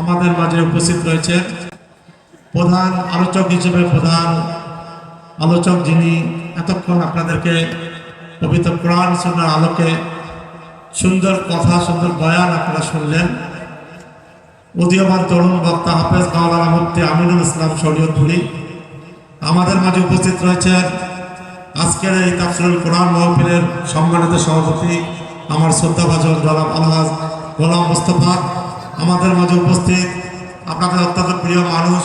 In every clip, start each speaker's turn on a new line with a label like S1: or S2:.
S1: আমাদের মাঝে উপস্থিত রয়েছে প্রধান আলোচক হিসেবে প্রধান আলোচক যিনি এতক্ষণ আপনাদেরকে পবিত্র কোরআন সুন্নার আলোকে সুন্দর কথা, সুন্দর বয়ান আপনারা শুনলেন। উদীয়মান তরুণ বক্তা হাফেজ মাওলানা মুফতি আমিনুল ইসলাম শরীয়তপুরি। আমাদের মাঝে উপস্থিত রয়েছেন আজকের এই তাফসিরুল কোরআন মাহফিলের সম্মানিত সভাপতি আমার শ্রদ্ধাভাজন জনাব আলহাজ গোলাম মোস্তফা আমাদের মাঝে উপস্থিত আপনাদের অত্যন্ত প্রিয় মানুষ,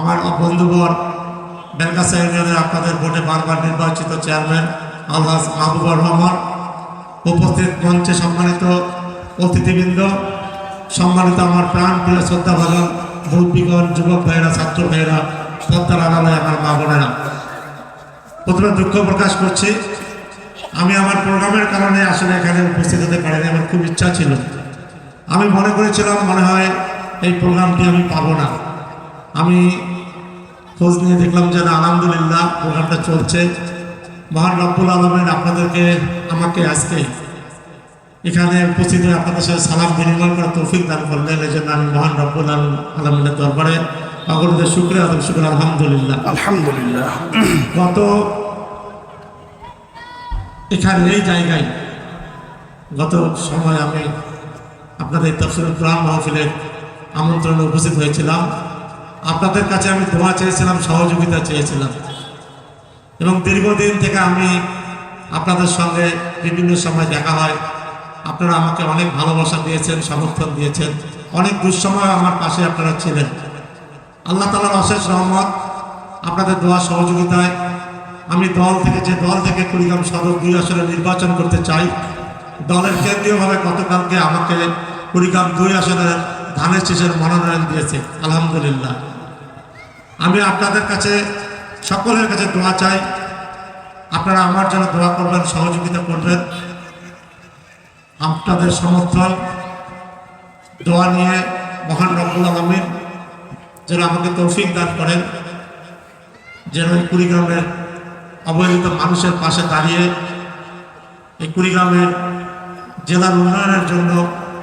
S1: আমার বন্ধুবর বেলগাছা ইউনিয়নের আপনাদের ভোটে বারবার নির্বাচিত চেয়ারম্যান আলহাজ মাহবুবুর রহমান, উপস্থিত মঞ্চে সম্মানিত অতিথিবৃন্দ, সম্মানিত আমার প্রাণ প্রিয় শ্রদ্ধাভাজন মুরব্বীগণ যুবক ভাইয়েরা, ছাত্র ভাইয়েরা, পদ্মার আড়ালে আমার মা বোনেরা। প্রথমে দুঃখ প্রকাশ করছি, আমি আমার প্রোগ্রামের কারণে আসলে এখানে উপস্থিত হতে পারিনি, আমার খুব ইচ্ছা ছিল। আমি মনে করেছিলাম মনে হয় এই প্রোগ্রামটি আমি পাবো না। আমি খোঁজ নিয়ে দেখলাম যে আলহামদুলিল্লাহ প্রোগ্রামটা চলছে। মহান রব্বুল আলমের আপনাদেরকে আমাকে আজকে এখানে উপস্থিত হয়ে আপনাদের সাথে সালাম বিনিময় করার তৌফিক দান করলেন। এই জন্য আমি মহান রব্বুল আলম আলমিনের দরবারে অগণিত শুক্রিয়া আদম শুক্র আলহামদুলিল্লাহ।
S2: আলহামদুলিল্লাহ।
S1: গত এখানে এই জায়গায় গত সময় আমি আপনাদের তফসিল প্রাণ মাহফিলের আমন্ত্রণে উপস্থিত হয়েছিলাম। আপনাদের কাছে আমি দোয়া চেয়েছিলাম, সহযোগিতা চেয়েছিলাম। এবং দীর্ঘদিন থেকে আমি আপনাদের সঙ্গে বিভিন্ন সময় দেখা হয়। আপনারা আমাকে অনেক ভালোবাসা দিয়েছেন, সমর্থন দিয়েছেন। অনেক দুঃসময় আমার পাশে আপনারা ছিলেন। আল্লাহ তালার অশেষ রহমত, আপনাদের দোয়া সহযোগিতায় আমি দল থেকে যে দল থেকে কুড়িগ্রাম সদর দুই আসনে নির্বাচন করতে চাই দলের কেন্দ্রীয়ভাবে গতকালকে আমাকে কুড়িগ্রাম দুই আসনের ধানের শীষের মনোনয়ন দিয়েছে, আলহামদুলিল্লাহ। আমি আপনাদের কাছে, সকলের কাছে দোয়া চাই, আপনারা আমার জন্য দোয়া করবেন, সহযোগিতা করবেন। আপনাদের সমর্থন, দোয়া নিয়ে মহান রব্বুল আলমীর যেন আমাকে তৌফিক দান করেন, যেন কুড়িগ্রামের অবহেলিত মানুষের পাশে দাঁড়িয়ে এই কুড়িগ্রামের জেলার উন্নয়নের জন্য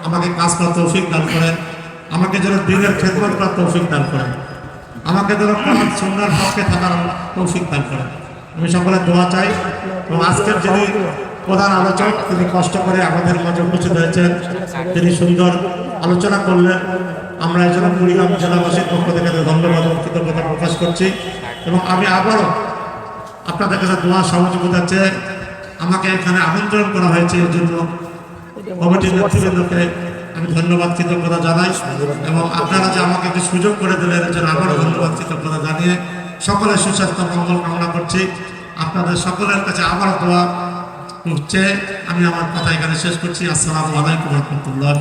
S1: আমাকে কাজ করার তৌফিক দান করেন। আমাকে যেন দিনের খেদমত করার তৌফিক দান করেন। আমাকে যেন কোরআন সুন্দর পক্ষে থাকার তৌফিক দান করেন। আমি সকলে দোয়া চাই এবং আজকের যিনি প্রধান আলোচক, তিনি কষ্ট করে আমাদের মাঝে উপস্থিত হয়েছেন। তিনি সুন্দর আলোচনা করলেন। আমরা এই জন্য কুড়িগ্রাম জেলাবাসীর পক্ষ থেকে ধন্যবাদ এবং কৃতজ্ঞতা প্রকাশ করছি। এবং আমি আবারও আপনাদের কাছে দোয়া সহযোগিতা চেয়ে আমাকে এখানে আমন্ত্রণ করা হয়েছে, এর জন্য কমিটির নেতৃবৃন্দকে আমি ধন্যবাদ, কৃতজ্ঞতা জানাই। এবং আপনারা যে আমাকে একটি সুযোগ করে দিলেন, এর জন্য আবারও ধন্যবাদ, কৃতজ্ঞতা জানিয়ে সকলের সুস্বাস্থ্য, মঙ্গল কামনা করছি। আপনাদের সকলের কাছে আবারও দোয়া হচ্ছে আমি আমার কথা এখানে শেষ করছি। আসসালামু আলাইকুম রহমতুল্লাহ।